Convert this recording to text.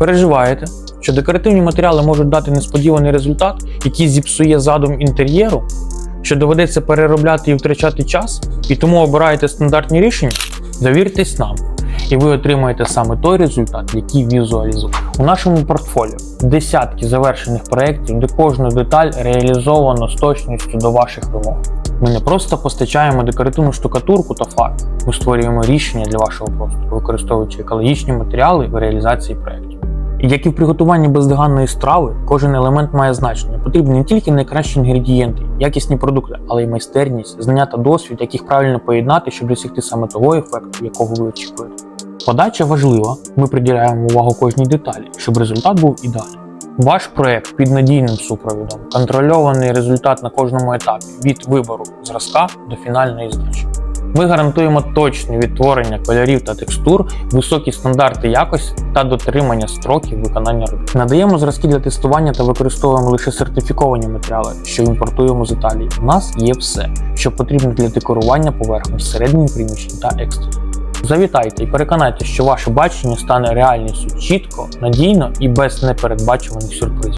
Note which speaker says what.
Speaker 1: Переживаєте, що декоративні матеріали можуть дати несподіваний результат, який зіпсує задум інтер'єру, що доведеться переробляти і втрачати час, і тому обираєте стандартні рішення? Довіртесь нам, і ви отримаєте саме той результат, який візуалізує. У нашому портфоліо десятки завершених проєктів, де кожна деталь реалізована з точністю до ваших вимог. Ми не просто постачаємо декоративну штукатурку та фарб, ми створюємо рішення для вашого простору, використовуючи екологічні матеріали в реалізації проєктів. Як і в приготуванні бездоганної страви, кожен елемент має значення. Потрібні не тільки найкращі інгредієнти, якісні продукти, але й майстерність, знання та досвід, як їх правильно поєднати, щоб досягти саме того ефекту, якого ви очікуєте. Подача важлива, ми приділяємо увагу кожній деталі, щоб результат був ідеальним. Ваш проект під надійним супровідом, контрольований результат на кожному етапі від вибору зразка до фінальної здачі. Ми гарантуємо точне відтворення кольорів та текстур, високі стандарти якості та дотримання строків виконання робіт. Надаємо зразки для тестування та використовуємо лише сертифіковані матеріали, що імпортуємо з Італії. У нас є все, що потрібно для декорування поверхні всередині приміщень та екстер'єру. Завітайте і переконайтеся, що ваше бачення стане реальністю чітко, надійно і без непередбачуваних сюрпризів.